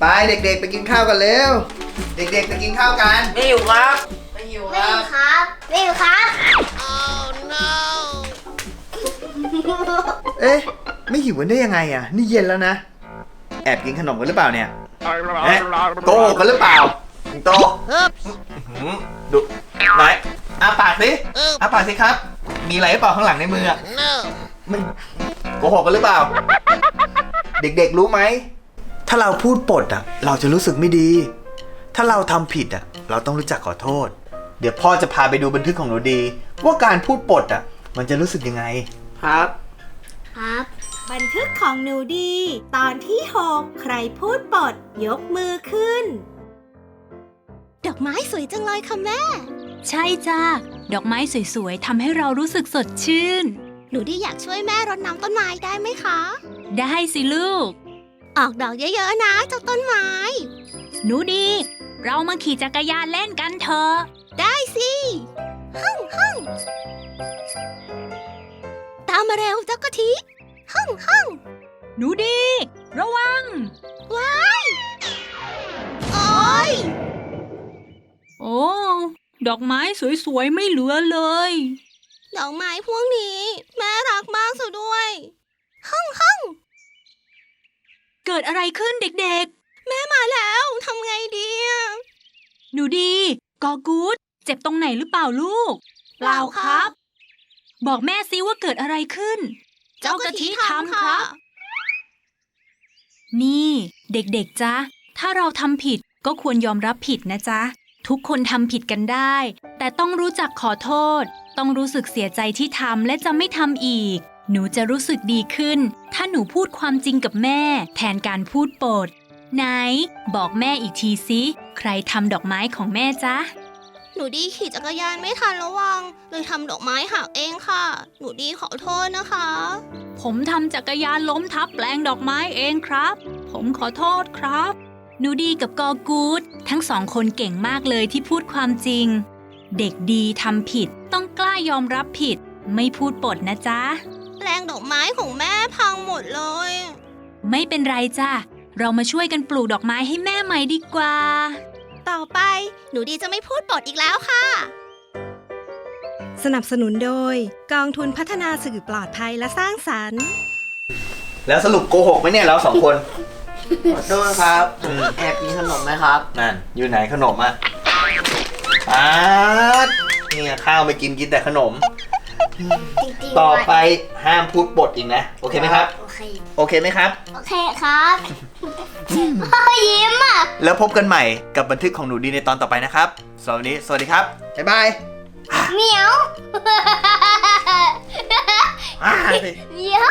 ไปเด็กๆไปกินข้าวกันเร็ว เด็กๆไปกินข้าวกัน ไม่อยู่ครับ ไม่อยู่คไม่รัอบ ยู่ครับไม่อยู่ครับ เอ๊ะ ไม่หิวกันได้ยังไงอะ นี่เย็นแล้วนะ แอบกินขนมกันหรือเปล่าเนี่ยเอ๊ะโกหกกันหรือเปล่าสิงโตอื้อหือดูไหนอาปากสิอาปากสิครับ มีอะไรหรือเปล่าข้างหลังในมืออะไม่โกหกกันหรือเปล่า เด็กๆรู้ไหม ถ้าเราพูดปดอะ เราจะรู้สึกไม่ดี ถ้าเราทำผิดอะ เราต้องรู้จักขอโทษ เดี๋ยวพ่อจะพาไปดูบันทึกของหนูดี ว่าการพูดปดอะ มันจะรู้สึกยังไง ครับ ครับ บันทึกของหนูดี ตอนที่ 6 ใครพูดปด ยกมือขึ้น ดอกไม้สวยจังเลยค่ะแม่ ใช่จ้าดอกไม้สวยๆทำให้เรารู้สึกสดชื่น หนูดีอยากช่วยแม่รดน้ำต้นไม้ได้ไหมคะ ได้สิลูก ออกดอกเยอะๆนะเจ้าต้นไม้ หนูดี เรามาขี่จักรยานเล่นกันเถอะได้สิฮึ่งฮึ่งตามมาเร็วเจ้ากะทิฮึ่งฮึ่งหนูดี ระวัง ว้ายโอ้ยโอ้ ดอกไม้สวยๆ ไม่เหลือเลย ดอกไม้พวกนี้ แม่รักมากสุดด้วยฮึ่งฮึ่ง เกิดอะไรขึ้นเด็กแม่มาแล้วทำไงดีอะๆหนูดีกอกูดเจ็บตรงไหนหรือเปล่าลูกบอกแม่ซิว่าเกิดอะไรขึ้น เจ้ากะทิทำครับ นี่เด็กๆจ๊ะ ถ้าเราทำผิดก็ควรยอมรับผิดนะจ๊ะ ทุกคนทำผิดกันได้ แต่ต้องรู้จักขอโทษ ต้องรู้สึกเสียใจที่ทำและจะไม่ทำอีก หนูจะรู้สึกดีขึ้น ถ้าหนูพูดความจริงกับแม่ แทนการพูดโปดไหน บอกแม่อีกทีสิใครทำดอกไม้ของแม่จ๊ะ หนูดีขี่จักรยานไม่ทันระวัง เลยทำดอกไม้หักเองค่ะ หนูดีขอโทษนะคะ ผมทำจักรยานล้มทับแปลงดอกไม้เองครับ ผมขอโทษครับ หนูดีกับกอกูดทั้งสองคนเก่งมากเลยที่พูดความจริง เด็กดีทำผิดต้องกล้ายอมรับผิด ไม่พูดปดนะจ๊ะแป ลงดอกไม้ของแม่พังหมดเลย ไม่เป็นไรจ้ะ เรามาช่วยกันปลูกดอกไม้ให้แม่ใหม่ดีกว่า ต่อไป หนูดีจะไม่พูดปดอีกแล้วค่ะ สนับสนุนโดย กองทุนพัฒนาสื่อปลอดภัยและสร้างสรรค์ แล้วสรุปโกหกไหมเนี่ยเราสองคนขอโทษครับอืมแอบกินขนมไหมครับ นั่น อยู่ไหนขนมอะอาดนี่ไงข้าวไม่กินกินแต่ขนมจริงๆ ต่อไปห้ามพูดบทอีกนะ โอเคไหมครับ โอเค โอเคไหมครับ โอเคครับพ่อยิ้มอะ แล้วพบกันใหม่กับบันทึกของหนูดีในตอนต่อไปนะครับสำหรับวันนี้สวัสดีครับ บ๊ายบายเหมียวเหมียว